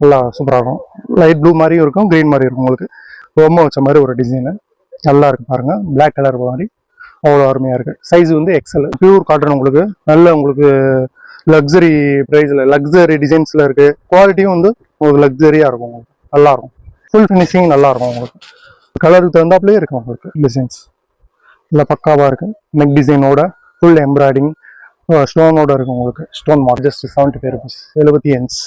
நல்லா சூப்பராக இருக்கும். லைட் ப்ளூ மாதிரியும் இருக்கும் க்ரீன் மாதிரி இருக்கும் உங்களுக்கு. பொம்மை வச்ச மாதிரி ஒரு டிசைனு நல்லா இருக்கு பாருங்கள் பிளாக் கலர் மாதிரி. அவ்வளோ அருமையாக இருக்குது சைஸ் வந்து எக்ஸல் பியூர் காட்டன் உங்களுக்கு. நல்ல உங்களுக்கு லக்ஸரி ப்ரைஸில் லக்ஸரி டிசைன்ஸில் இருக்குது குவாலிட்டியும் வந்து உங்களுக்கு லக்ஸரியாக இருக்கும் உங்களுக்கு. நல்லாயிருக்கும் ஃபுல் ஃபினிஷிங் நல்லா இருக்கும் உங்களுக்கு. கலருக்கு தகுந்தாப்புலேயே இருக்கும் உங்களுக்கு டிசைன்ஸ் நல்லா பக்காவாக இருக்குது நெக் டிசைனோட ஃபுல் எம்ப்ராய்டிங் ஸ்டோனோட இருக்கும் உங்களுக்கு. Stone mark just seventy five rupees எழுபத்தி என்ஸ்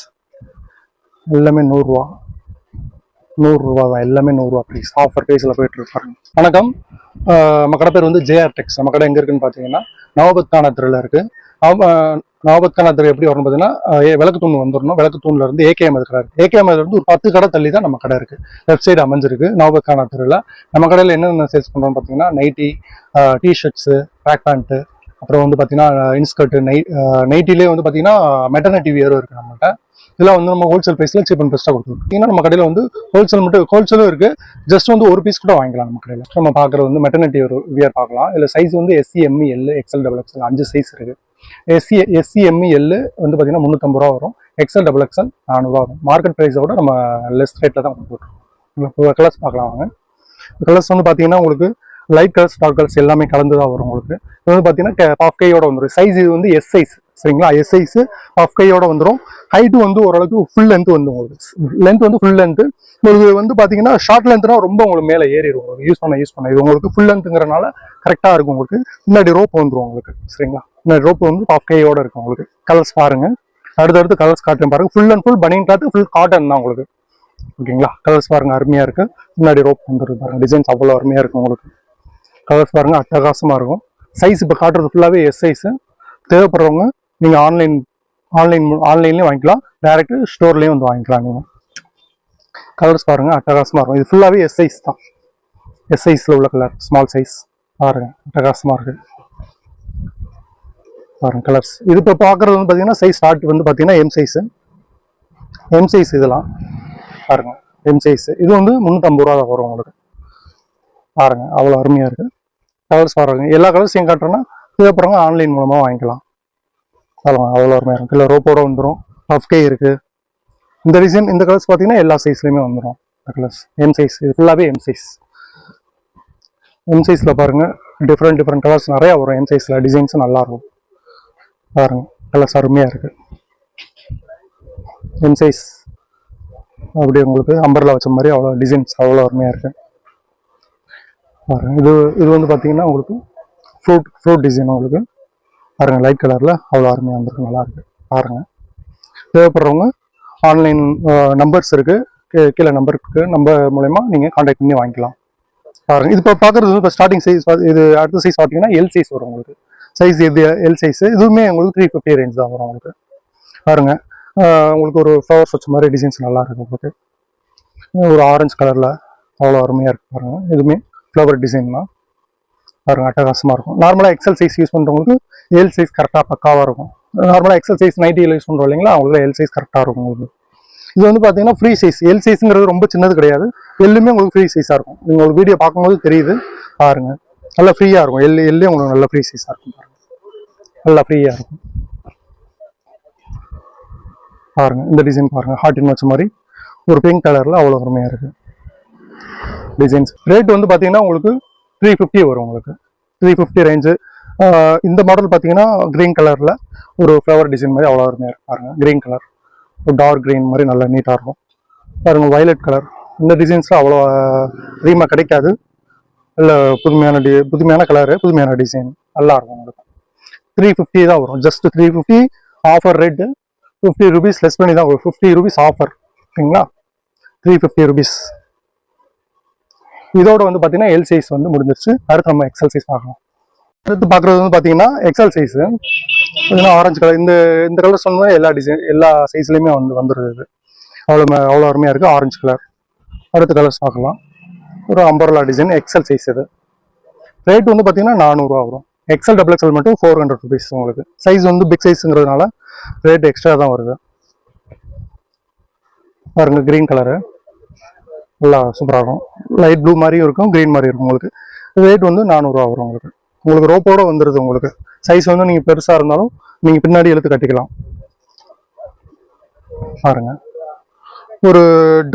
எல்லாமே நூறுரூவா. நூறுரூவா தான் எல்லாமே நூறுரூவா ப்ரைஸ் ஆஃபர் ப்ரைஸில் போயிட்டு இருப்பாங்க வணக்கம். நம்ம கடை பேர் வந்து ஜேஆர் டெக்ஸ் நம்ம கடை எங்கே இருக்குன்னு பார்த்தீங்கன்னா நவபத் காணத்தில் இருக்கு. நவ- நவபத் எப்படி வரணும் பார்த்தீங்கன்னா ஏ- விளக்கு தூண் வந்துடணும் விளக்கு தூண்ல இருந்து ஏகேஎம் கடை இருக்கு ஏகேஎம் இருந்து ஒரு பத்து கடை தள்ளி தான் நம்ம கடை இருக்கு. லெஃப்ட் சைடு அமைஞ்சிருக்கு நவபத் காணத்தில் நம்ம கடையில் என்னென்ன சேல்ஸ் பண்ணுறோம்னு பார்த்தீங்கன்னா நைட்டி டிஷர்ட்ஸு ட்ராக் பேண்ட்டு அப்புறம் வந்து பார்த்தீங்கன்னா இன்ஸ்கர்ட்டு நை நைட்டிலே வந்து பார்த்தீங்கன்னா மெட்டர்னிட்டி வியரும் இருக்குது நம்மகிட்ட இதெல்லாம் வந்து நம்ம ஹோல்சேல் ப்ரைஸில் சீப் அண்ட் பெஸ்ட்டாக கொடுத்துருக்கோம். பார்த்தீங்கன்னா நம்ம கடையில் வந்து ஹோல்சேல் மட்டும் ஹோல்சேலும் இருக்குது ஜஸ்ட் வந்து ஒரு பீஸ் கூட வாங்கிக்கலாம் நம்ம கடையில். நம்ம பார்க்குறது வந்து மெட்டர்னிட்டி ஒரு வியர் பார்க்கலாம். இல்லை சைஸ் வந்து S M L XL double XL அஞ்சு சைஸ் இருக்குது எஸ்சி எஸ்சி எம்இ எல் வந்து பார்த்தீங்கன்னா முந்நூற்றம்பது ரூபா வரும். எக்ஸ்எல் டபுள் எக்ஸ்எல் நானூறுரூவா வரும். மார்க்கெட் ப்ரைஸை விட நம்ம லெஸ் ரேட்டில் தான் கொடுத்துருக்கோம். கலர்ஸ் பார்க்கலாம் வாங்க. கலர்ஸ் வந்து பார்த்தீங்கன்னா உங்களுக்கு லைட் கலர்ஸ் டார்க் கலர்ஸ் எல்லாமே கலந்து தான் வரும் உங்களுக்கு. இது வந்து பார்த்தீங்கன்னா பாஃப் கையோட வந்துடும் சைஸ் இது வந்து எஸ் சைஸ் சரிங்களா? எஸ் சைஸ் ஹாஃப் கையோட வந்துடும் ஹைட்டு வந்து ஓரளவுக்கு ஃபுல் லென்த் வந்து உங்களுக்கு. லென்த் வந்து ஃபுல் லென்த் உங்களுக்கு வந்து பார்த்தீங்கன்னா ஷார்ட் லென்த்னா ரொம்ப உங்களுக்கு மேலே ஏறிடும் உங்களுக்கு யூஸ் பண்ண யூஸ் பண்ண. இது உங்களுக்கு ஃபுல் லென்த்துங்கிறனால கரெக்டாக இருக்கும் உங்களுக்கு. முன்னாடி ரோப் வந்துடும் உங்களுக்கு சரிங்களா? முன்னாடி ரோப் வந்து பாஃப் கையோட இருக்கும் உங்களுக்கு. கலர்ஸ் பாருங்க. அடுத்தடுத்து கலர்ஸ் காட்டுறேன் பாருங்க. Full and full banian cloth full cotton தான் உங்களுக்கு. ஓகேங்களா? கலர்ஸ் பாருங்க அருமையா இருக்கு. முன்னாடி ரோப் வந்துருக்கு பாருங்க. டிசைன்ஸ் அவ்வளோ அருமையா இருக்கும் உங்களுக்கு. கலர்ஸ் பாருங்க அட்டகாசமாக இருக்கும். சைஸ் இப்போ காட்டுறது ஃபுல்லாகவே எஸ் சைஸு தேவைப்படுறவங்க நீங்கள் ஆன்லைன் ஆன்லைன் ஆன்லைன்லேயும் வாங்கிக்கலாம். டேரக்ட் ஸ்டோர்லேயும் வந்து வாங்கிக்கலாம் நீங்கள் கலர்ஸ் பாருங்கள் அட்டகாசமாக இருக்கும். இது ஃபுல்லாகவே எஸ் சைஸ் தான். எஸ் சைஸில் உள்ள கலர் ஸ்மால் சைஸ் பாருங்க அட்டகாசமாக இருக்குது பாருங்க கலர்ஸ் இது இப்போ பார்க்குறது வந்து பார்த்தீங்கன்னா சைஸ் ஸ்டார்ட் வந்து பார்த்தீங்கன்னா எம் சைஸு எம் சைஸ் இதெல்லாம். பாருங்கள் எம் சைஸ் இது வந்து முந்நூற்றம்பது ரூபா தான் வரும் உங்களுக்கு. பாருங்கள் அவ்வளோ அருமையாக இருக்குது கலர்ஸ் பாருங்க எல்லா கலர்ஸையும் காட்டுறோன்னா தேவைப்படுறவங்க ஆன்லைன் மூலமாக வாங்கிக்கலாம். அதெல்லாம் அவ்வளோ அருமையாக இருக்கும் இல்லை ரோப்போட வந்துடும் கே இருக்குது இந்த டிசைன் இந்த கலர்ஸ் பார்த்தீங்கன்னா எல்லா சைஸ்லையுமே வந்துடும் இந்த கலர்ஸ் எம் சைஸ் இது ஃபுல்லாகவே எம் சைஸ் எம் சைஸில் பாருங்கள் டிஃப்ரெண்ட் டிஃப்ரெண்ட் கலர்ஸ் நிறையா வரும். எம் சைஸில் டிசைன்ஸும் நல்லாயிருக்கும் பாருங்கள் கலர்ஸ் அருமையாக இருக்குது எம் சைஸ் அப்படியே உங்களுக்கு அம்பரில் வச்ச மாதிரி அவ்வளோ டிசைன்ஸ் அவ்வளோ அருமையாக இருக்குது பாருங்க. இது இது வந்து பார்த்தீங்கன்னா உங்களுக்கு ஃப்ரூட் ஃப்ரூட் டிசைன் உங்களுக்கு. பாருங்கள் லைட் கலரில் அவ்வளோ அருமையாக வந்திருக்கு நல்லா பாருங்கள் தேவைப்படுறவங்க ஆன்லைன் நம்பர்ஸ் இருக்குது கீ- கீழே நம்பர் இருக்கு. நம்பர் மூலயமா நீங்கள் காண்டாக்ட் பண்ணி வாங்கிக்கலாம். பாருங்கள் இது இப்போ பார்க்குறது வந்து இப்போ ஸ்டார்டிங் சைஸ் இது அடுத்த சைஸ் பார்த்தீங்கன்னா எல் சைஸ் வரும் உங்களுக்கு. சைஸ் இது எல் சைஸ் இதுவுமே உங்களுக்கு த்ரீ ஃபிஃப்டி ரேஞ்ச் தான் வரும் உங்களுக்கு. பாருங்க. உங்களுக்கு ஒரு ஃப்ளவர்ஸ் வச்ச மாதிரி டிசைன்ஸ் நல்லா இருக்கும் உங்களுக்கு. ஒரு ஆரஞ்சு கலரில் அவ்வளோ அருமையாக இருக்கு பாருங்கள் இதுவுமே ஃப்ளவர் டிசைன் தான் பாருங்க அட்டகாசமாக இருக்கும். நார்மலாக எக்ஸல் சைஸ் யூஸ் பண்ணுறவங்களுக்கு எல் சைஸ் கரெக்டாக பக்காவாக இருக்கும். நார்மலாக எக்ஸல் சைஸ் நைட்டியில் யூஸ் பண்ணுறோம் இல்லைங்களா? அவங்களுக்கு எல் சைஸ் கரெக்டாக இருக்கும் உங்களுக்கு. இது வந்து பார்த்தீங்கன்னா ஃப்ரீ சைஸ் எல் சைஸுங்கிறது ரொம்ப சின்னது கிடையாது. எல்லுமே உங்களுக்கு ஃப்ரீ சைஸாக இருக்கும். நீங்கள் ஒரு வீடியோ பார்க்கும்போது தெரியுது. பாருங்க. நல்லா ஃப்ரீயாக இருக்கும். எல் எல்லே உங்களுக்கு நல்லா ஃப்ரீ சைஸாக இருக்கும் பாருங்கள் நல்லா ஃப்ரீயாக இருக்கும். பாருங்க இந்த டிசைன் பாருங்க. ஹார்ட் வச்ச மாதிரி. ஒரு பிங்க் கலரில் அவ்வளோ அருமையாக இருக்குது டிசைன்ஸ் ரேட் வந்து பார்த்தீங்கன்னா உங்களுக்கு த்ரீ ஃபிஃப்டி வரும் உங்களுக்கு. த்ரீ ஃபிஃப்டி ரேஞ்சு இந்த மாடல் பார்த்தீங்கன்னா க்ரீன் கலரில் ஒரு ஃப்ளவர் டிசைன் மாதிரி அவ்வளோ அருமையாக இருக்கும் பாருங்கள் க்ரீன் கலர் ஒரு டார்க் க்ரீன் மாதிரி நல்லா நீட்டாக இருக்கும். பாருங்கள் வயலட் கலர் இந்த டிசைன்ஸ்லாம் அவ்வளோ அதிகமாக கிடைக்காது. இல்லை புதுமையான டி புதுமையான கலரு புதுமையான டிசைன் நல்லாயிருக்கும் உங்களுக்கு. த்ரீ ஃபிஃப்டி தான் வரும். Just three fifty offer rate fifty rupees less பண்ணி தான் வரும். ஃபிஃப்டி ருபீஸ் ஆஃபர் ஓகேங்களா த்ரீ ஃபிஃப்டி ருபீஸ் இதோட வந்து பார்த்தீங்கன்னா எல் சைஸ் வந்து முடிஞ்சிருச்சு. அடுத்து நம்ம எக்ஸல் சைஸ் பார்க்கலாம். அடுத்து பார்க்குறது வந்து பார்த்தீங்கன்னா எக்ஸல் சைஸு பார்த்தீங்கன்னா ஆரஞ்சு கலர் இந்த இந்த கலர் சொன்னா எல்லா டிசைன் எல்லா சைஸ்லேயுமே வந்து வந்துடுது இது. அவ்வளோ ம- அவ்வளோ அருமையாக இருக்குது ஆரஞ்சு கலர் அடுத்த கலர்ஸ் பார்க்கலாம். ஒரு அம்பர்லா டிசைன் எக்ஸல் சைஸ் இது. ரேட் வந்து பார்த்தீங்கன்னா நானூறுரூவா வரும். எக்ஸல் டபுள் எக்ஸல் மட்டும் ஃபோர் ஹண்ட்ரட் ருபீஸ் உங்களுக்கு. சைஸ் வந்து பிக் சைஸுங்கிறதுனால ரேட் எக்ஸ்ட்ரா தான் வருது. பாருங்க க்ரீன் கலரு நல்லா சூப்பராக இருக்கும் லைட் ப்ளூ மாதிரியும் இருக்கும் க்ரீன் மாதிரி இருக்கும் உங்களுக்கு. ரேட் வந்து நானூறுரூவா வரும் உங்களுக்கு. உங்களுக்கு ரோப்போட வந்துடுது உங்களுக்கு. சைஸ் வந்து நீங்கள் பெருசாக இருந்தாலும் நீங்கள் பின்னாடி இழுத்து கட்டிக்கலாம். பாருங்க. ஒரு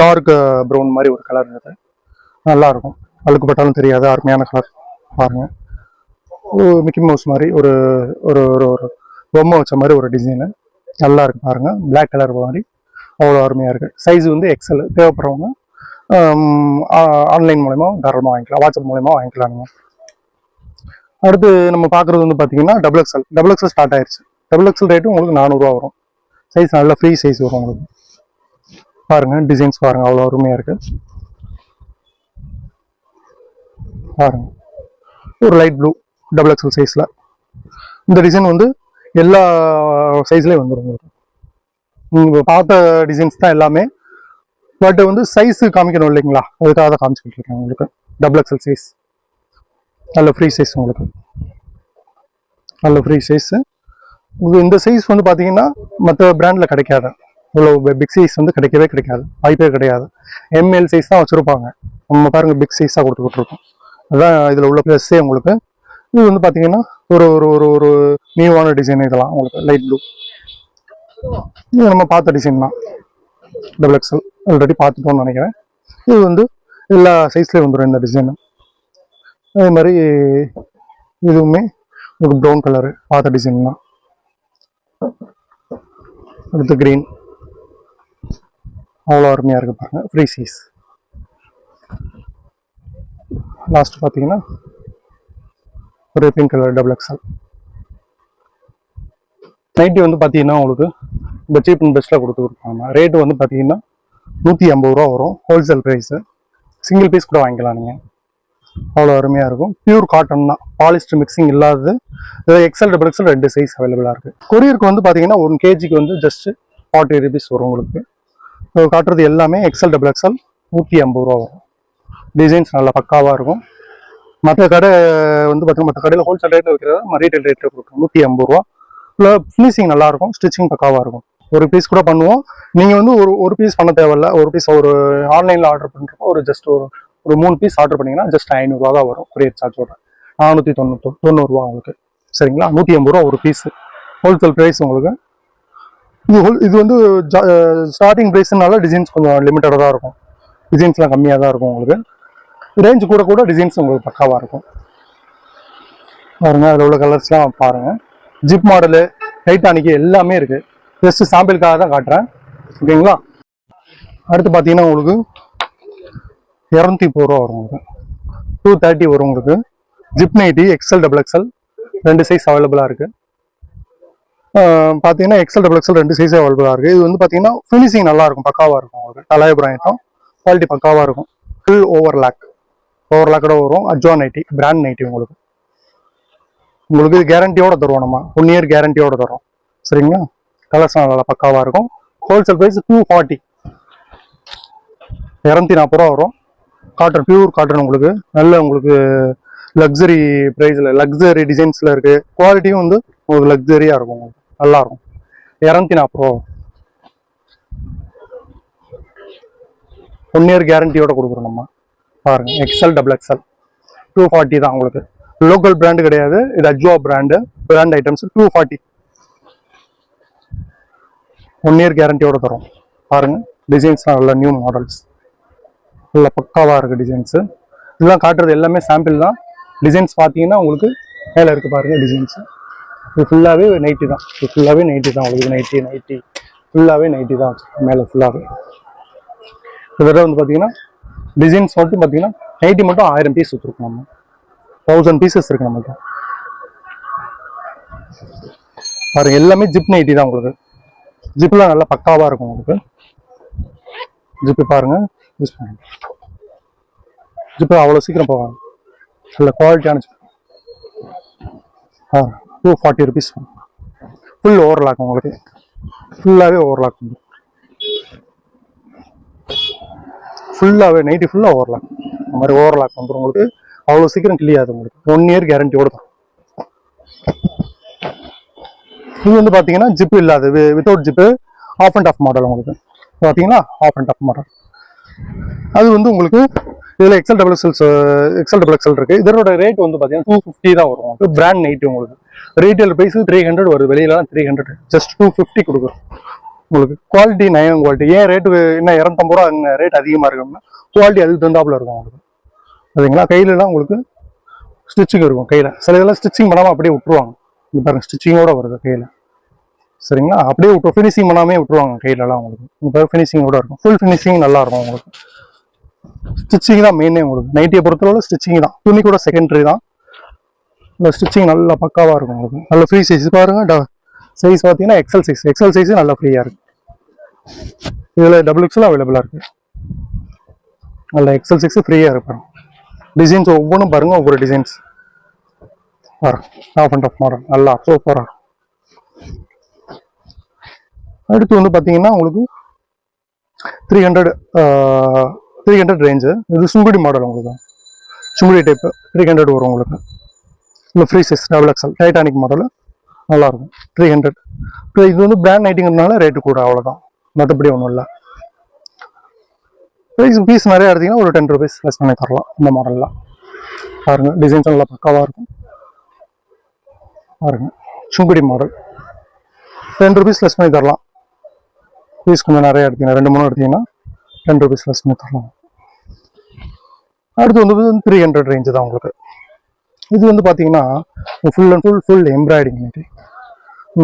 டார்க் ப்ரௌன் மாதிரி ஒரு கலர் இருக்குது நல்லாயிருக்கும் அழுக்குப்பட்டாலும் அழுக்கு பட்டாலும் தெரியாது அருமையான கலர் பாருங்க. ஒரு மிக்கி மவுஸ் மாதிரி ஒரு ஒரு ஒரு ஒரு பொம்மை வச்ச மாதிரி ஒரு டிசைனு நல்லா இருக்கு பாருங்க. பிளாக் கலர் மாதிரி. அவ்வளோ அருமையாக இருக்குது சைஸ் வந்து எக்ஸல் தேவைப்படுறவங்க ஆன்லைன் மூலயமா தாராளமாக வாங்கிக்கலாம். வாட்ஸ்அப் மூலயமா வாங்கிக்கலாம் நீங்கள் அடுத்து நம்ம பார்க்குறது வந்து பார்த்தீங்கன்னா double XL double XL start ஆயிடுச்சு டபுள் எக்ஸல் ரேட்டு உங்களுக்கு நானூறுரூவா வரும். சைஸ் நல்ல ஃப்ரீ சைஸ் வரும் உங்களுக்கு. பாருங்கள் டிசைன்ஸ் பாருங்கள் அவ்வளோ அருமையாக இருக்குது பாருங்கள் ஒரு லைட் ப்ளூ டபுள் எக்ஸல் சைஸில் இந்த டிசைன் வந்து எல்லா சைஸ்லேயும் வந்துடும் உங்களுக்கு. நீங்கள் பார்த்த டிசைன்ஸ் தான் எல்லாமே பட் வந்து சைஸ் காமிக்கணும் இல்லைங்களா? அதுக்காக தான் காமிச்சிக்கிட்டு இருக்கேன் உங்களுக்கு. டபுள் எக்ஸல் சைஸ் நல்ல ஃப்ரீ சைஸ் உங்களுக்கு. நல்ல ஃப்ரீ சைஸு உங்களுக்கு இந்த சைஸ் வந்து பார்த்தீங்கன்னா மற்ற பிராண்டில் கிடைக்காது. இவ்வளோ பிக் சைஸ் வந்து கிடைக்கவே கிடைக்காது. வாய்ப்பே கிடையாது. எம்எல் சைஸ் தான் வச்சுருப்பாங்க. நம்ம பாருங்கள் பிக் சைஸாக கொடுத்துக்கிட்டு இருக்கோம் அதான் இதில் உள்ள ப்ளஸ்ஸே உங்களுக்கு. இது வந்து பார்த்தீங்கன்னா ஒரு ஒரு ஒரு ஒரு நியூவான டிசைன் இதெல்லாம் உங்களுக்கு லைட் ப்ளூ இது நம்ம பார்த்த டிசைன் தான். டபுள் எக்ஸல் ஆல்ரெடி பார்த்துட்டோம்னு நினைக்கிறேன். இது வந்து எல்லா சைஸ்லேயும் வந்துடும் இந்த டிசைனு அதே மாதிரி இதுவுமே ஒரு ப்ரௌன் கலரு பார்த்த டிசைன் தான். அடுத்து கிரீன் அவ்வளோ அருமையாக இருக்குது பாருங்க. ஃப்ரீ சைஸ் லாஸ்ட் பார்த்தீங்கன்னா ஒரு pink colour double XL nighty வந்து பார்த்தீங்கன்னா உங்களுக்கு இந்த சீப் அண்ட் பெஸ்ட்டில் கொடுத்து கொடுப்பாங்க ரேட்டு வந்து பார்த்தீங்கன்னா நூற்றி ஐம்பது ரூபா வரும். ஹோல்சேல் ப்ரைஸு சிங்கிள் பீஸ் கூட வாங்கிக்கலாம் நீங்கள் அவ்வளோ அருமையாக இருக்கும். பியூர் காட்டன் தான். பாலிஸ்டர் மிக்சிங் இல்லாதது. இதில் எக்ஸல் டபுள் எக்ஸல் ரெண்டு சைஸ் அவைலபிளாக இருக்குது கொரியருக்கு வந்து பார்த்தீங்கன்னா ஒன் கேஜிக்கு வந்து ஜஸ்ட்டு ஃபார்ட்டி ருபீஸ் வரும் உங்களுக்கு. காட்டுறது எல்லாமே எக்ஸல் டபுள் எக்ஸல் நூற்றி ஐம்பது ரூபா வரும். டிசைன்ஸ் நல்லா பக்காவாக இருக்கும். மற்ற கடை வந்து பார்த்தீங்கன்னா மற்ற கடையில் ஹோல்சேல் ரேட்டில் வைக்கிறதா ரீட்டைல் ரேட்டில் கொடுக்கும் நூற்றி ஐம்பது ரூபா. இல்லை ஃபினிஷிங் நல்லாயிருக்கும் ஸ்டிச்சிங் பக்காவாக இருக்கும். ஒரு பீஸ் கூட பண்ணுவோம். நீங்கள் வந்து ஒரு ஒரு பீஸ் பண்ண தேவையில்ல. ஒரு பீஸ் ஒரு ஆன்லைனில் ஆர்டர் பண்ணுறப்போ ஒரு ஜஸ்ட் ஒரு ஒரு மூணு பீஸ் ஆர்டர் பண்ணிங்கன்னா ஜஸ்ட் ஐநூறுரூவா தான் வரும். கொரியர் சார்ஜோட நானூற்றி தொண்ணூத்தொ தொண்ணூறுரூவா உங்களுக்கு. சரிங்களா? நூற்றி ஐம்பது ரூபா ஒரு பீஸு ஹோல்சேல் ப்ரைஸ் உங்களுக்கு. இது ஹோல் இது வந்து ஸ்டார்டிங் ப்ரைஸ்னால டிசைன்ஸ் கொஞ்சம் லிமிட்டடாக தான் இருக்கும். டிசைன்ஸ்லாம் கம்மியாக தான் இருக்கும் உங்களுக்கு. ரேஞ்ச் கூட கூட டிசைன்ஸ் உங்களுக்கு பக்காவாக இருக்கும். பாருங்கள் அதில் உள்ள கலர்ஸ்லாம் பாருங்கள் ஜிப் மாடலு டைட்டானிக்கு எல்லாமே இருக்குது ஜஸ்ட் சாம்பிளுக்காக தான் காட்டுறேன். ஓகேங்களா அடுத்து பார்த்தீங்கன்னா உங்களுக்கு இரநூத்தி முப்பது ரூபா வரும் உங்களுக்கு. டூ தேர்ட்டி வரும் உங்களுக்கு. Zip nighty XL double XL ரெண்டு சைஸ் அவைலபிளாக இருக்குது பார்த்தீங்கன்னா எக்ஸல் டபுள் எக்ஸல் ரெண்டு சைஸ் அவைலபிளாக இருக்குது இது வந்து பார்த்தீங்கன்னா ஃபினிஷிங் நல்லா இருக்கும் பக்காவாக இருக்கும் உங்களுக்கு. டலாயபுரம் ஐட்டம் குவாலிட்டி பக்காவாக இருக்கும். ஃபுல் ஓவர் லேக் ஓவர் லேக்கோட வரும். அஜ்வா நைட்டி பிராண்ட் நைட்டி உங்களுக்கு. உங்களுக்கு கேரண்டியோட தருவோம் நம்ம. ஒன் இயர் கேரண்டியோட தரோம் சரிங்களா? கலர்ஸ் நல்லா பக்காவாக இருக்கும். ஹோல்சேல் ப்ரைஸ் டூ ஃபார்ட்டி இரநூத்தி நாற்பது ரூபா வரும். காட்டன் பியூர் காட்டன் உங்களுக்கு. நல்ல உங்களுக்கு லக்ஸரி ப்ரைஸில் லக்ஸரி டிசைன்ஸில் இருக்குது குவாலிட்டியும் வந்து உங்களுக்கு லக்ஸரியாக இருக்கும் உங்களுக்கு. நல்லாயிருக்கும் இரநூத்தி நாற்பது ரூபா ஒன் இயர் கேரண்டியோட கொடுக்குறோம் நம்ம. பாருங்க XL double XL two forty தான் உங்களுக்கு. லோக்கல் பிராண்டு கிடையாது. இது Ajwa brand brand items two forty one year கேரண்டியோட தரும். பாருங்க டிசைன்ஸ்லாம் நல்ல நியூ மாடல்ஸ் நல்ல பக்காவாக இருக்குது டிசைன்ஸு இதெல்லாம் காட்டுறது எல்லாமே சாம்பிள் தான். டிசைன்ஸ் பார்த்தீங்கன்னா உங்களுக்கு மேலே இருக்குது பாருங்க டிசைன்ஸு இது ஃபுல்லாகவே நைட்டி தான். இது ஃபுல்லாகவே நைட்டி தான். உங்களுக்கு நைட்டி நைட்டி ஃபுல்லாகவே நைட்டி தான். மேலே ஃபுல்லாகவே இதோட வந்து பார்த்தீங்கன்னா டிசைன்ஸ் மட்டும் பார்த்தீங்கன்னா நைட்டி மட்டும் ஆயிரம் பீஸ் வச்சுருக்கோம் நம்ம. தௌசண்ட் பீசஸ் இருக்குது நம்மள்கிட்ட பாருங்க எல்லாமே ஜிப் நைட்டி தான் உங்களுக்கு. ஜிப்லாம் நல்லா பக்காவாக இருக்கும் உங்களுக்கு. ஜிப்பு பாருங்க யூஸ் பண்ணுங்க. ஜிப்பு அவ்வளோ சீக்கிரம் போவாங்க நல்ல குவாலிட்டியான ஜிப் ஆ two forty rupees full overlock உங்களுக்கு. ஃபுல்லாகவே ஓவர்லாக் ஃபுல்லாகவே நைட்டி ஃபுல்லாக ஓவர்லாக் அந்த மாதிரி ஓவர்லாக் வந்துடும் உங்களுக்கு. அவ்வளோ சீக்கிரம் கிளியாது உங்களுக்கு. ஒன் இயர் கேரண்டியோடு தான். இது வந்து பார்த்தீங்கன்னா ஜிப்பு இல்லாது without zip half and half model உங்களுக்கு. பார்த்தீங்களா ஆஃப் அண்ட் ஆஃப் மாடல் அது வந்து உங்களுக்கு இதில் XL double XL XL double XL இருக்கு. இதனோட ரேட் வந்து பார்த்தீங்கன்னா டூ ஃபிஃப்டி தான் வரும். உங்களுக்கு பிராண்ட் நைட்டு உங்களுக்கு. ரீட்டைல் ப்ரைஸ் த்ரீ ஹண்ட்ரட் வருது. வெளியிலலாம் three hundred just two fifty கொடுக்குறோம். உங்களுக்கு குவாலிட்டி நயம் குவாலிட்டி ஏன் ரேட்டு என்ன இரநூத்தம்பது ரூபா என்ன ரேட் அதிகமாக இருக்குன்னா குவாலிட்டி அதுக்கு தகுந்தாப்புல இருக்கும் உங்களுக்கு. சரிங்களா? கையிலலாம் உங்களுக்கு ஸ்டிச்சிங் இருக்கும் கையில். சில இதெல்லாம் ஸ்டிச்சிங் பண்ணாமல் அப்படியே விட்டுருவாங்க. இங்க பாருங்கள் ஸ்டிச்சிங்கோட வருது கையில். சரிங்களா? அப்படியே விட்டு ஃபினிஷிங் பண்ணாமே விட்டுருவாங்க கையிலலாம் உங்களுக்கு. இப்போ ஃபினிஷிங்கோட இருக்கும். ஃபுல் ஃபினிஷிங் நல்லா இருக்கும் உங்களுக்கு. ஸ்டிச்சிங் தான் மெயினே உங்களுக்கு. நைட்டியை பொறுத்தளவு ஸ்டிச்சிங் தான். துணி கூட செகண்டரி தான். இந்த ஸ்டிச்சிங் நல்லா பக்காவாக இருக்கும் உங்களுக்கு. நல்ல ஃப்ரீ சைஸ் ட சைஸ் பார்த்தீங்கன்னா எக்ஸல் சைஸ் எக்ஸல் சைஸும் நல்லா ஃப்ரீயாக இருக்குது இதில் டபுள் எக்ஸலும் அவைலபிளாக இருக்குது நல்ல எக்ஸல் சைஸ் ஃப்ரீயாக இருப்பாங்க டிசைன்ஸ் ஒவ்வொன்றும் பாருங்கள் ஒவ்வொரு டிசைன்ஸ் பாருங்க ஆஃப் அண்ட் ஆஃப் மாடல் நல்லா சூப்பராக அடுத்து வந்து பார்த்தீங்கன்னா உங்களுக்கு three hundred three hundred range இது சுங்குடி மாடல் உங்களுக்கு. சுங்குடி டைப்பு த்ரீ ஹண்ட்ரட் வரும் உங்களுக்கு. இந்த free size double XL Titanic model நல்லாயிருக்கும் த்ரீ ஹண்ட்ரட் இப்போ இது வந்து பிராண்ட் நைட்டிங்கிறதுனால ரேட்டு கூட அவ்வளோதான் மற்றபடி ஒன்றும் இல்லை. ப்ரைஸ் பீஸ் நிறைய எடுத்தீங்கன்னா ஒரு டென் ருபீஸ் லெஸ் பண்ணி தரலாம். இந்த மாடல்லாம் பாருங்கள் டிசைன்ஸ் நல்லா பக்காவாக இருக்கும். பாருங்க. Sungudi model. Ten rupees less பண்ணி தரலாம். பீஸ் கொஞ்சம் நிறைய எடுத்தீங்கன்னா ரெண்டு மூணு எடுத்தீங்கன்னா டென் ருபீஸ் லெஸ் பண்ணி தரலாம். அடுத்து வந்து த்ரீ ஹண்ட்ரட் ரேஞ்சு தான் உங்களுக்கு. இது வந்து பார்த்தீங்கன்னா full and full full embroidering இன்னைக்கு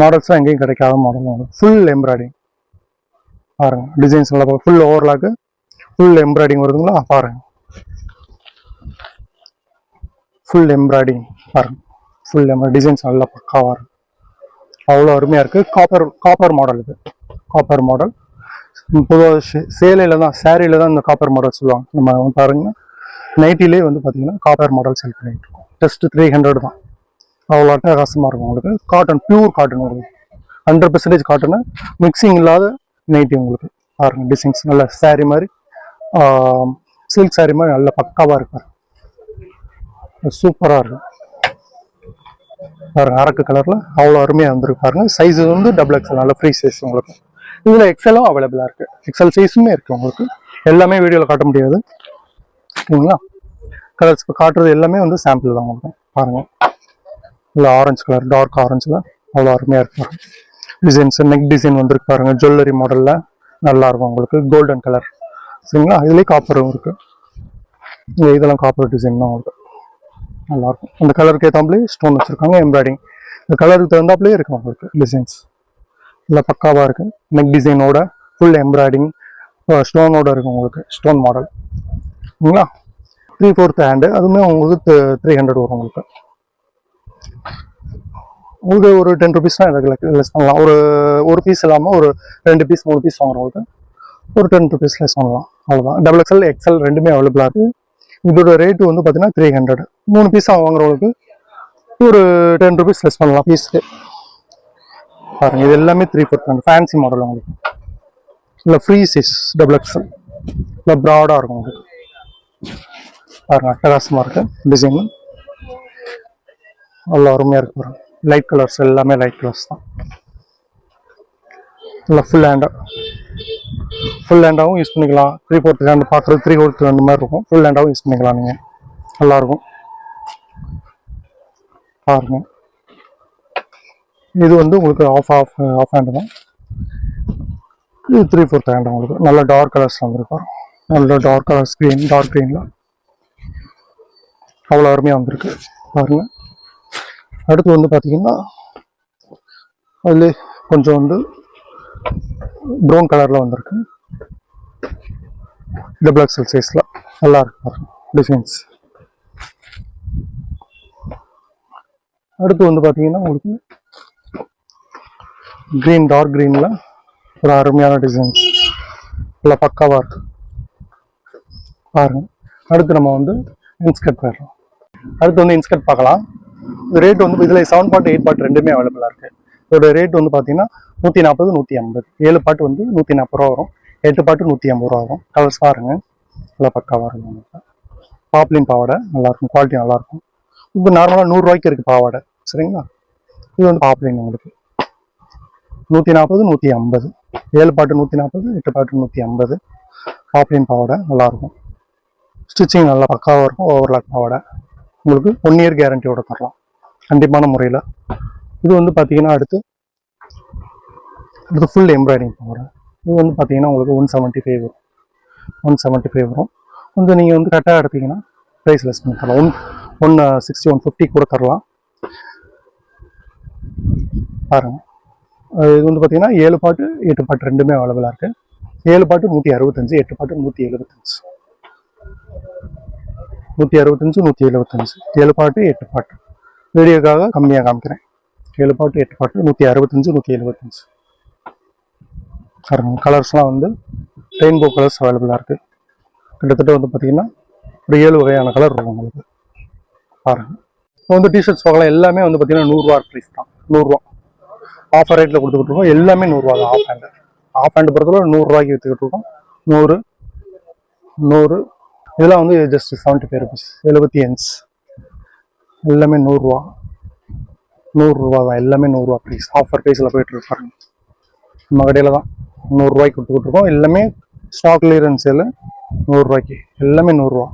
மாடல்ஸ்லாம் எங்கேயும் கிடைக்காத மாடல் ஃபுல் எம்ப்ராய்டிங் பாருங்க டிசைன்ஸ் நல்லா ஃபுல் ஓவர்லாக்கு ஃபுல் எம்ப்ராய்டிங் வருதுங்களா? பாருங்க. ஃபுல் எம்ப்ராய்டிங் பாருங்க. ஃபுல் எம்ப்ராய்டி டிசைன்ஸ் நல்லா பக்காவாக இருக்கும். அவ்வளோ அருமையாக இருக்குது காப்பர் காப்பர் மாடல் இது. காப்பர் மாடல் பொதுவாக சேலையில் தான் சேரீல தான் இந்த காப்பர் மாடல் சொல்லுவாங்க. நம்ம பாருங்கன்னா பாருங்க. நைட்டிலே வந்து பார்த்தீங்கன்னா காப்பர் மாடல் செல் பண்ணிட்டு இருக்கோம். ஜஸ்ட் த்ரீ ஹண்ட்ரட் தான். அவ்வளோ அட்டகாசமாக இருக்கும் உங்களுக்கு. காட்டன் பியூர் காட்டன் உங்களுக்கு ஹண்ட்ரட் பெர்சன்டேஜ் காட்டனு மிக்சிங் இல்லாத நைட்டி உங்களுக்கு. பாருங்க டிசைன்ஸ் நல்ல சேரீ மாதிரி. சில்க் சாரீ மாதிரி நல்ல பக்காவாக இருக்கும். சூப்பராக இருக்கும். பாருங்க அரக்கு கலர்ல அவ்வளோ அருமையாக வந்துருக்கு பாருங்க. சைஸ் வந்து டபுள் எக்ஸல் நல்ல ஃப்ரீ சைஸ் உங்களுக்கு. இதுல எக்ஸலும் அவைலபிளா இருக்கு. எக்ஸல் சைஸுமே இருக்கு உங்களுக்கு. எல்லாமே வீடியோவில் காட்ட முடியாது. ஓகேங்களா கலர்ஸ் இப்போ காட்டுறது எல்லாமே வந்து சாம்பிள் தான் உங்களுக்கு. பாருங்க. இல்லை ஆரஞ்சு கலர் டார்க் ஆரஞ்சில் அவ்வளோ அருமையாக இருக்கு பாருங்க. டிசைன்ஸ் நெக் டிசைன் வந்துருக்கு பாருங்க. ஜுவல்லரி மாடலில் நல்லா இருக்கும் உங்களுக்கு. கோல்டன் கலர் சரிங்களா? இதுலேயே காப்பரும் இருக்கு. இதெல்லாம் காப்பர் டிசைன் தான் உங்களுக்கு. நல்லாயிருக்கும். அந்த கலருக்கு ஏற்றாப்புலேயே ஸ்டோன் வச்சுருக்காங்க எம்ப்ராய்டிங் இந்த கலருக்கு தகுந்தாப்புலேயே இருக்கும் உங்களுக்கு டிசைன்ஸ் நல்லா பக்காவாக இருக்குது நெக் டிசைனோட ஃபுல் எம்ப்ராய்டிங் ஸ்டோனோட இருக்கும் உங்களுக்கு ஸ்டோன் மாடல் ஓகேங்களா? த்ரீ ஃபோர்த் ஹேண்டு அதுவுமே உங்களுக்கு த்ரீ ஹண்ட்ரட் வரும் உங்களுக்கு. உங்களுக்கு ஒரு டென் ருபீஸ் தான் எனக்கு லெஸ் பண்ணலாம். ஒரு ஒரு பீஸ் இல்லாமல் ஒரு ரெண்டு பீஸ் மூணு பீஸ் வாங்குறவங்களுக்கு ஒரு டென் ருபீஸ் லெஸ் பண்ணலாம் அவ்வளோதான் டபுள் எக்ஸ்எல் எக்ஸ்எல் ரெண்டுமே அவைலபிளாக இருக்குது இதோட ரேட்டு வந்து பார்த்தீங்கன்னா த்ரீ ஹண்ட்ரட் மூணு பீஸ் வாங்குறவங்களுக்கு ஒரு டென் ருபீஸ் லெஸ் பண்ணலாம். பீஸ்க்கு பாருங்க இது எல்லாமே த்ரீ ஃபோர்த் ஃபேன்சி மாடல் உங்களுக்கு. இல்லை ஃப்ரீ சைஸ் டபுள் எக்ஸல் இல்லை ப்ராடாக இருக்கும் உங்களுக்கு. பாருங்க அட்டகாசமாக இருக்கு டிசைன் நல்லா அருமையாக இருக்கு பாருங்க. லைட் கலர்ஸ் எல்லாமே லைட் கலர்ஸ் தான். இல்லை ஃபுல் ஹேண்டாக ஃபுல் லேண்டாகவும் யூஸ் பண்ணிக்கலாம். த்ரீ ஃபோர்த் லேண்ட் பார்க்குறது த்ரீ ஃபோர்த் அந்த மாதிரி இருக்கும். ஃபுல் லேண்டாகவும் யூஸ் பண்ணிக்கலாம் நீங்கள் நல்லாயிருக்கும் பாருங்க. இது வந்து உங்களுக்கு ஆஃப் ஆஃப் ஆஃப் ஹேண்டு தான். இது த்ரீ ஃபோர்த் ஹேண்ட் உங்களுக்கு. நல்ல டார்க் கலர்ஸ் வந்திருக்கும். நல்ல டார்க் கலர்ஸ் ஸ்க்ரீன் டார்க் க்ரீனில் அவ்வளோ அருமையாக வந்திருக்கு. பாருங்கள் அடுத்து வந்து பார்த்தீங்கன்னா அதில் கொஞ்சம் வந்து ப்ரௌன் கலரில் வந்திருக்கு. டபுள் எக்ஸல் சைஸில் நல்லா இருக்கும் டிசைன்ஸ் அடுத்து வந்து பார்த்தீங்கன்னா உங்களுக்கு க்ரீன் டார்க் க்ரீனில் ஒரு அருமையான டிசைன்ஸ் நல்லா பக்காவாக இருக்கு பாருங்க. அடுத்து நம்ம வந்து இன்ஸ்கர்ட் போயிடலாம். அடுத்து வந்து இன்ஸ்கர்ட் பார்க்கலாம். ரேட் வந்து இதில் செவன் பாட்டு எயிட் பாட்டு ரெண்டுமே அவைலபிளாக இருக்குது இதோட ரேட் வந்து பார்த்தீங்கன்னா நூற்றி நாற்பது நூற்றி ஐம்பது. ஏழு பாட்டு வந்து நூற்றி நாற்பது ரூபா வரும். எட்டு பாட்டு நூற்றி ஐம்பது ரூபா ஆகும். கலர்ஸ் பாருங்க. நல்லா பக்காவாக இருக்கும் உங்களுக்கு. பாப்லின் பாவாடை நல்லாயிருக்கும். குவாலிட்டி நல்லாயிருக்கும். இப்போ நார்மலாக நூறுரூவாய்க்கு இருக்குது பாவாடை. சரிங்களா? இது வந்து பாப்லின் உங்களுக்கு. நூற்றி நாற்பது நூற்றி ஐம்பது. ஏழு பாட்டு நூற்றி நாற்பது எட்டு பாட்டு நூற்றி ஐம்பது. பாப்லின் பாவாடை நல்லாயிருக்கும். ஸ்டிச்சிங் நல்லா பக்காவாக இருக்கும். ஓவர்லாக் பாவாடை. உங்களுக்கு ஒன் இயர் கேரண்டியோட தரலாம். கண்டிப்பான முறையில். இது வந்து பார்த்தீங்கன்னா அடுத்து அடுத்து ஃபுல் எம்ப்ராய்டிங் பாவாடை. இது வந்து பார்த்தீங்கன்னா உங்களுக்கு ஒன் செவன்ட்டி ஃபைவ் வரும். ஒன் செவன்ட்டி ஃபைவ் வரும். வந்து நீங்கள் வந்து கரெக்டாக எடுத்தீங்கன்னா ப்ரைஸ் லெஸ் பண்ணி தரலாம். One one sixty one fifty கூட தரலாம். பாருங்கள் இது வந்து பார்த்தீங்கன்னா ஏழு பாட்டு எட்டு பாட்டு ரெண்டுமே அவைலபிளாக இருக்குது ஏழு பாட்டு நூற்றி அறுபத்தஞ்சு எட்டு பாட்டு நூற்றி எழுபத்தஞ்சு. நூற்றி அறுபத்தஞ்சு நூற்றி எழுபத்தஞ்சு. ஏழு பாட்டு எட்டு பாட்டு. வீடியோக்காக கம்மியாக காமிக்கிறேன். ஏழு பாட்டு எட்டு பாட்டு நூற்றி அறுபத்தஞ்சு நூற்றி எழுபத்தஞ்சு. பாருங்க கலர்ஸ்லாம் வந்து ரெயின்போ கலர்ஸ் அவைலபிளாக இருக்குது கிட்டத்தட்ட வந்து பார்த்தீங்கன்னா ஒரு ஏழு வகையான கலர் இருக்கும் உங்களுக்கு. பாருங்க. இப்போ வந்து டிஷர்ட்ஸ் பார்க்கலாம். எல்லாமே வந்து பார்த்தீங்கன்னா நூறுரூவா ப்ரைஸ் தான். நூறுரூவா ஆஃபர் ரேட்டில் கொடுத்துக்கிட்டு இருக்கோம். எல்லாமே நூறுரூவா தான் ஆஃப் ஹேண்டு ஆஃப் ஹேண்டு பொறுத்தவரை நூறுரூவாய்க்கு விற்றுக்கிட்டு இருக்கோம். நூறு நூறு. இதெல்லாம் வந்து ஜஸ்ட் செவன்ட்டி ஃபைவ் ருபீஸ் எழுபத்தி அஞ்சு. எல்லாமே நூறுரூவா நூறுரூவா தான். எல்லாமே நூறுரூவா ப்ரைஸ் ஆஃபர் ப்ரைஸில் போயிட்டு இருப்பாருங்க நம்ம கடையில் தான். நூறுரூவாய்க்கு கொடுத்துக்கிட்டு இருக்கோம் எல்லாமே ஸ்டாக் கிளியரன்ஸ் சேல் நூறுரூவாய்க்கு. எல்லாமே நூறுரூவா.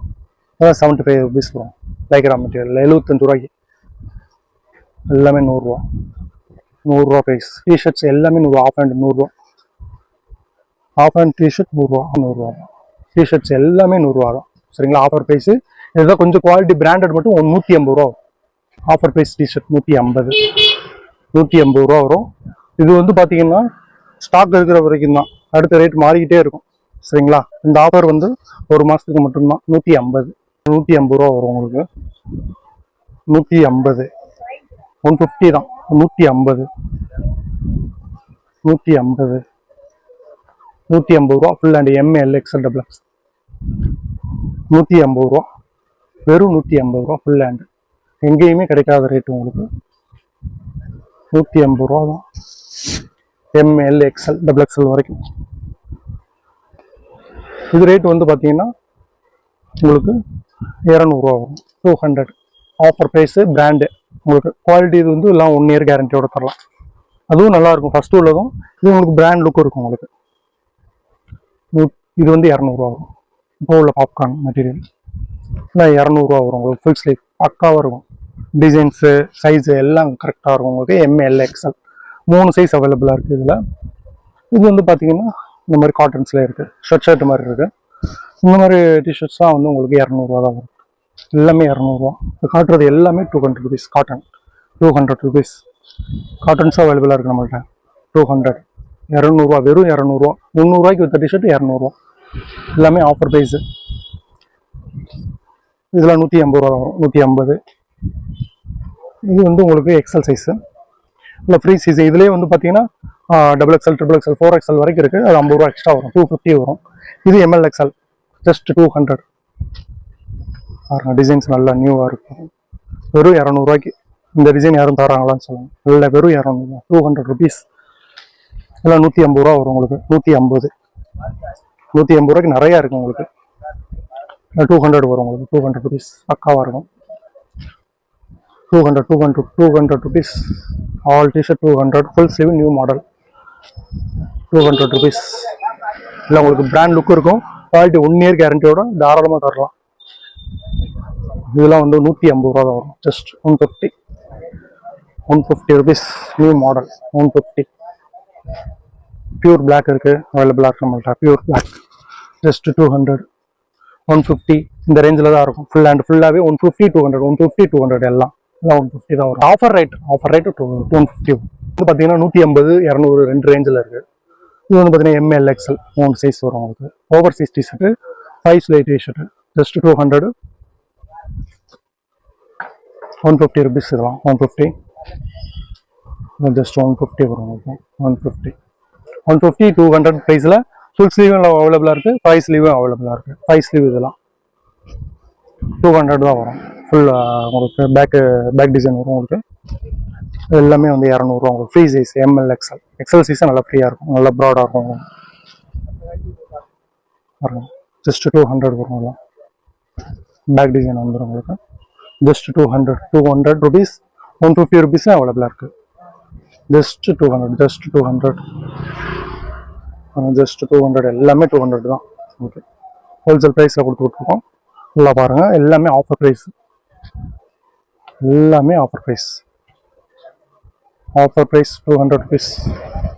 அதான் செவன்ட்டி ஃபைவ் ருபீஸ் வரும் லைக்ரா மெட்டீரியல் எழுபத்தஞ்சு ரூபாய்க்கு. எல்லாமே நூறுரூவா. நூறுரூவா ப்ரைஸ் டிஷர்ட்ஸ் எல்லாமே நூறுரூவா ஆஃப் ஹேண்ட் நூறுரூவா. ஆஃப் ஹேண்ட் டிஷர்ட் நூறுரூவா நூறுரூவா. டிஷர்ட்ஸ் எல்லாமே நூறுரூவா தான் சரிங்களா? ஆஃபர் ப்ரைஸு இதுதான் கொஞ்சம் குவாலிட்டி பிராண்டட் மட்டும் ஒரு நூற்றி ஐம்பது ரூபா ஆஃபர் ப்ரைஸ் டிஷர்ட் நூற்றி ஐம்பது நூற்றி ஐம்பது ரூபா வரும். இது வந்து பார்த்தீங்கன்னா ஸ்டாக் இருக்கிற வரைக்கும் தான். அடுத்த ரேட் மாறிக்கிட்டே இருக்கும். சரிங்களா? இந்த ஆஃபர் வந்து ஒரு மாதத்துக்கு மட்டும்தான். நூற்றி ஐம்பது. நூற்றி ஐம்பது ரூபா வரும் உங்களுக்கு. நூற்றி ஐம்பது. ஒன் ஃபிஃப்டி தான். நூற்றி ஐம்பது. நூற்றி ஐம்பது. நூற்றி ஐம்பது ரூபா. Full and ML XL double X நூற்றி ஐம்பது ரூபா. வெறும் நூற்றி ஐம்பது ரூபா ஃபுல் ஹேண்டு எங்கேயுமே கிடைக்காத ரேட்டு உங்களுக்கு. நூற்றி ஐம்பது ரூபா தான். எம்எல் எக்ஸ்எல் டபுள் எக்ஸ்எல் வரைக்கும். இது ரேட் வந்து பார்த்தீங்கன்னா உங்களுக்கு இரநூறுவா வரும். Two hundred offer price brand உங்களுக்கு குவாலிட்டி இது வந்து எல்லாம் ஒன் இயர் கேரண்டியோட தரலாம். அதுவும் நல்லாயிருக்கும் ஃபஸ்ட்டு உள்ளதும் இது உங்களுக்கு பிராண்ட் லுக்கும் இருக்கும் உங்களுக்கு. இது வந்து இரநூறுவா வரும். இப்போ உள்ள பாப்கார்ன் மெட்டீரியல் இல்லை இரநூறுவா வரும் உங்களுக்கு. ஃபுல் ஸ்லீவ் பக்காவாக இருக்கும். டிசைன்ஸு சைஸு எல்லாம் கரெக்டாக இருக்கும் உங்களுக்கு. எம்எல் எக்ஸ்எல் மூணு சைஸ் அவைலபிளாக இருக்குது இதில். இது வந்து பார்த்திங்கன்னா இந்த மாதிரி காட்டன்ஸில் இருக்குது ஷர்ட் ஷர்ட் மாதிரி இருக்குது இந்த மாதிரி டிஷர்ட்ஸ்லாம் வந்து உங்களுக்கு இரநூறுவா தான் வரும். எல்லாமே இரநூறுவா. காட்டுறது எல்லாமே two hundred rupees cotton two hundred rupees காட்டன்ஸும் அவைலபிளாக இருக்குது நம்மள்கிட்ட டூ ஹண்ட்ரட் இரநூறுவா வெறும் இரநூறுவா. முந்நூறுவாய்க்கு வித்த டிஷர்ட் இரநூறுவா. எல்லாமே ஆஃபர் ப்ரைஸு இதெல்லாம் நூற்றி ஐம்பது ரூபா வரும். நூற்றி ஐம்பது இது வந்து உங்களுக்கு எக்ஸல் சைஸு இல்லை ஃப்ரீ சைஸ் இதுலேயே வந்து பார்த்தீங்கன்னா double XL triple XL four XL வரைக்கும் இருக்குது அது ஐம்பது ரூபா எக்ஸ்ட்ரா வரும். டூ ஃபிஃப்டி வரும். இது ML XL just two hundred பாருங்க டிசைன்ஸ் நல்லா நியூவாக இருக்கும் வெறும் இரநூறுவாய்க்கு. இந்த டிசைன் யாரும் தராங்களான்னு சொல்லுங்கள் இல்லை வெறும் இரநூறுவா. டூ ஹண்ட்ரட் ருபீஸ் இல்லை நூற்றி ஐம்பது ரூபா வரும் உங்களுக்கு. நூற்றி ஐம்பது. நூற்றி ஐம்பது ரூபாய்க்கு நிறையா இருக்கும் உங்களுக்கு. டூ ஹண்ட்ரட் வரும் உங்களுக்கு. டூ ஹண்ட்ரட் ருபீஸ் பக்காவாக இருக்கும். Two hundred two hundred two hundred rupees all t-shirt two hundred full sleeve new model two hundred rupees இல்லை உங்களுக்கு பிராண்ட் லுக் இருக்கும். குவாலிட்டி ஒன் இயர் கேரண்டியோட தாராளமாக தரலாம். இதெல்லாம் வந்து நூற்றி ஐம்பது ரூபா தான் வரும் just one fifty one fifty rupees new model one fifty pure black இருக்குது அவைலபிளாக இருக்கு நம்மள்ட்ட. Pure black just two hundred one fifty இந்த ரேஞ்சில் தான் இருக்கும். ஃபுல் அண்ட் ஃபுல்லாகவே one fifty two hundred one fifty two hundred எல்லாம். லெவன் ஒன் ஃபிஃப்டி தான் வரும். Offer rate offer rate two two one fifty இது பார்த்தீங்கன்னா நூற்றி ஐம்பது இரநூறு ரெண்டு ரேஞ்சில் இருக்குது இது வந்து பார்த்தீங்கன்னா எம்எல் எக்ஸ்எல் மூணு சைஸ் வரும் உங்களுக்கு. Over size t-shirt five slight t-shirt just two hundred one fifty rupees இதெல்லாம் one fifty just one fifty வரும் உங்களுக்கு. One fifty one fifty two hundred ப்ரைஸில் ஃபுல் ஸ்லீவும் அவைலபிளாக இருக்குது ஃபைவ் ஸ்லீவும் அவைலபிளாக இருக்குது ஃபைவ் ஸ்லீவ் இதெல்லாம். டூ ஹண்ட்ரட் தான் வரும். ஃபுல்லாக உங்களுக்கு பேக்கு பேக் டிசைன் வரும் உங்களுக்கு. எல்லாமே வந்து இரநூறுவா உங்களுக்கு. Free size ML XL XL சைஸும் நல்லா ஃப்ரீயாக இருக்கும். நல்லா ப்ராடாக இருக்கும். வரும் ஜஸ்ட் டூ ஹண்ட்ரட் வரும் எல்லாம் பேக் டிசைன் வந்துடும் உங்களுக்கு. Just two hundred two hundred rupees one fifty ருபீஸும் அவைலபிளாக இருக்குது just two hundred just two hundred just two hundred எல்லாமே டூ ஹண்ட்ரட் தான். ஓகே ஹோல்சேல் ப்ரைஸில் கொடுத்துட்ருக்கோம் நல்லா பாருங்கள் எல்லாமே ஆஃபர் ப்ரைஸ் எல்லாமே offer price offer price two hundred rupees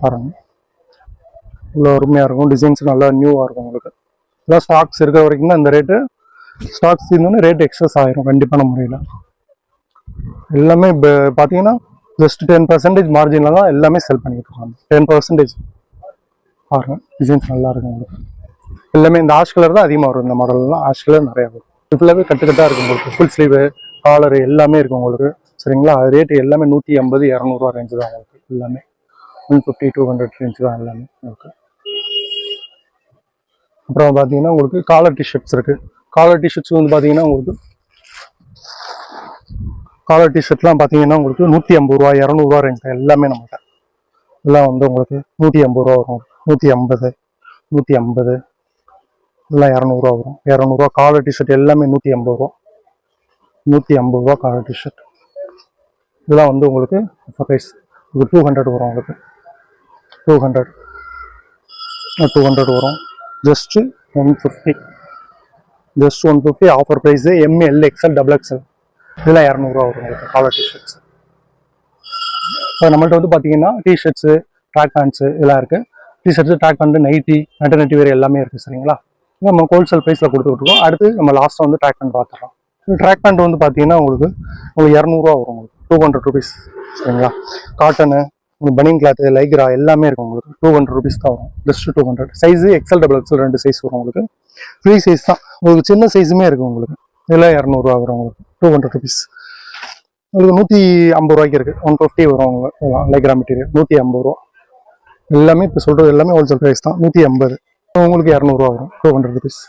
பாருங்கள் இவ்வளோ அருமையாக இருக்கும். டிசைன்ஸ் நல்லா நியூவாக இருக்கும் உங்களுக்கு. எல்லாம் ஸ்டாக்ஸ் இருக்கிற வரைக்கும் தான் இந்த ரேட்டு ஸ்டாக்ஸ் இருந்தோன்னே ரேட் எக்ஸஸ் ஆகிரும் கண்டிப்பான முறையில். எல்லாமே இப்போ பார்த்தீங்கன்னா ஜஸ்ட் டென் பர்சன்டேஜ் மார்ஜினில் தான் எல்லாமே செல் பண்ணிக்கிட்டு இருக்காங்க. டென் பர்சன்டேஜ் பாருங்கள் டிசைன்ஸ் நல்லா இருக்கும் உங்களுக்கு. எல்லாமே இந்த ஆஷ் கலர் தான் அதிகமாக வரும். இந்த மாடல்லாம் ஆஷ் கலர் நிறையா வரும். ஃபுல்லாகவே கட்டுக்கட்டாக இருக்கும் உங்களுக்கு. ஃபுல் ஸ்லீவு காலர் எல்லாமே இருக்கும் உங்களுக்கு. சரிங்களா? ரேட்டு எல்லாமே நூற்றி ஐம்பது இரநூறுவா ரேஞ்சு தான் உங்களுக்கு எல்லாமே. One fifty two hundred range தான் எல்லாமே உங்களுக்கு. அப்புறம் பார்த்தீங்கன்னா உங்களுக்கு காலர் டிஷர்ட்ஸ் இருக்குது காலர் டிஷர்ட்ஸ் வந்து பார்த்தீங்கன்னா உங்களுக்கு காலர் டிஷர்ட்லாம் பார்த்தீங்கன்னா உங்களுக்கு நூற்றி ஐம்பது ரூபா இரநூறுவா ரேஞ்ச் எல்லாமே நம்மகிட்ட. எல்லாம் வந்து உங்களுக்கு நூற்றி ஐம்பது ரூபா வரும். நூற்றி ஐம்பது நூற்றி ஐம்பது எல்லாம் இரநூறுவா வரும். இரநூறுவா காலர் டிஷர்ட் எல்லாமே நூற்றி ஐம்பது ரூபா. நூற்றி ஐம்பது ரூபா காலர் டிஷர்ட் இதெல்லாம் வந்து உங்களுக்கு ப்ரைஸ் இது டூ ஹண்ட்ரட் வரும் உங்களுக்கு. டூ ஹண்ட்ரட் டூ ஹண்ட்ரட் வரும். Just one fifty just one fifty offer price ML XL double XL இதெல்லாம் இரநூறுவா வரும் உங்களுக்கு காலர் டிஷர்ட்ஸ் இப்போ நம்மள்ட்ட வந்து பார்த்தீங்கன்னா டிஷர்ட்ஸு ட்ராக் பேண்ட்ஸு இதெல்லாம் இருக்குது t-shirts track pant nighty maternity வேறு எல்லாமே இருக்குது சரிங்களா? நம்ம ஹோல்சேல் ப்ரைஸில் கொடுத்துட்ருக்கோம் அடுத்து நம்ம லாஸ்ட்டாக வந்து ட்ராக் பேண்ட் பார்த்துக்கலாம் ட்ராக் பேண்ட் வந்து பார்த்தீங்கன்னா உங்களுக்கு உங்களுக்கு இரநூறுவா வரும் உங்களுக்கு. டூ ஹண்ட்ரட் ருபீஸ் சரிங்களா? காட்டனு பனிங் பனியன் கிளாத்து லைக்ரா எல்லாமே இருக்கும் உங்களுக்கு. டூ ஹண்ட்ரட் ருபீஸ் தான் வரும். Just two hundred size XL double XL ரெண்டு சைஸ் வரும் உங்களுக்கு. ஃப்ரீ சைஸ் தான். உங்களுக்கு சின்ன சைஸுமே இருக்கும் உங்களுக்கு. இதெல்லாம் இரநூறுவா வரும் உங்களுக்கு. டூ ஹண்ட்ரட் ருபீஸ் உங்களுக்கு நூற்றி ஐம்பது ரூபாய்க்கு இருக்குது ஒன் ஃபிஃப்டி வரும் உங்களுக்கு. லைக்ரா மெட்டீரியல் நூற்றி ஐம்பது ரூபா. எல்லாமே இப்போ சொல்கிறது எல்லாமே ஹோல்சேல் ப்ரைஸ் தான். நூற்றி ஐம்பது. உங்களுக்கு இரநூறுவா வரும். Two hundred rupees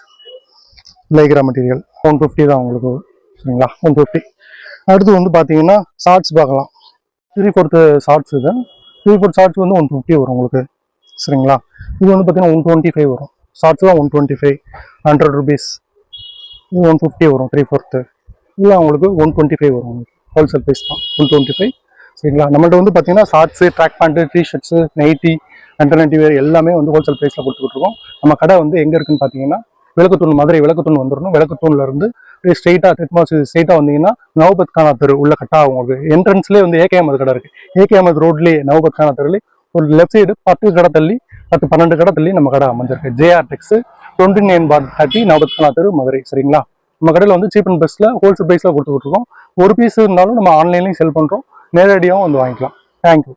Lycra material one fifty தான் உங்களுக்கு சரிங்களா? ஒன் ஃபிஃப்டி அடுத்து வந்து பார்த்தீங்கன்னா ஷார்ட்ஸ் பார்க்கலாம். த்ரீ ஃபோர்த்து ஷார்ட்ஸ் இது. த்ரீ ஃபோர்த் ஷார்ட்ஸ் வந்து ஒன் ஃபிஃப்டி வரும் உங்களுக்கு. சரிங்களா? இது வந்து பார்த்தீங்கன்னா ஒன் டுவெண்ட்டி ஃபைவ் வரும். ஷார்ட்ஸ் தான் one twenty five hundred rupees இது ஒன் ஃபிஃப்டி வரும் த்ரீ ஃபோர்த்து இதுதான் உங்களுக்கு ஒன் டுவெண்ட்டி ஃபைவ் வரும். உங்களுக்கு ஹோல்சேல் ப்ரைஸ் தான். ஒன் டுவெண்ட்டி ஃபைவ் சரிங்களா? நம்மள்ட்ட வந்து பார்த்தீங்கன்னா shorts track pant t-shirts nighty alternative wear எல்லாமே வந்து ஹோல்சேல் ப்ரைஸில் கொடுத்துக்கிட்டு இருக்கோம் நம்ம கடை வந்து எங்கே இருக்குன்னு பார்த்தீங்கன்னா விளக்கத்தூண் மதுரை விளக்கத்தூண் வந்துடணும் விளக்கத்தூண்லேருந்து ஸ்ட்ரெயிட்டாக தெற்குமாசி ஸ்ட்ரெயிட்டாக வந்தீங்கன்னா நவபத் கானா தெரு உள்ள கட்டாக உங்களுக்கு. என்ட்ரன்ஸ்லேயே வந்து ஏகே அமது கடை இருக்குது ஏகே அமது ரோட்லேயே நவபத் கானா தெருலே ஒரு லெஃப்ட் சைடு பத்து கடை தள்ளி பத்து பன்னெண்டு கடை தள்ளி நம்ம கடை அமைஞ்சிருக்கு. JR Tex twenty nine bar thirty Navabath Khana தெரு மதுரை. சரிங்களா? நம்ம கடையில் வந்து சீப் அண்ட் பெஸ்ட்டில் ஹோல்சேல் ப்ரைஸில் கொடுத்துக்கிட்டு இருக்கோம் ஒரு பீஸ் இருந்தாலும் நம்ம ஆன்லைன்லேயும் செல் பண்ணுறோம் நேரடியாகவும் வந்து வாங்கிக்கலாம். தேங்க்யூ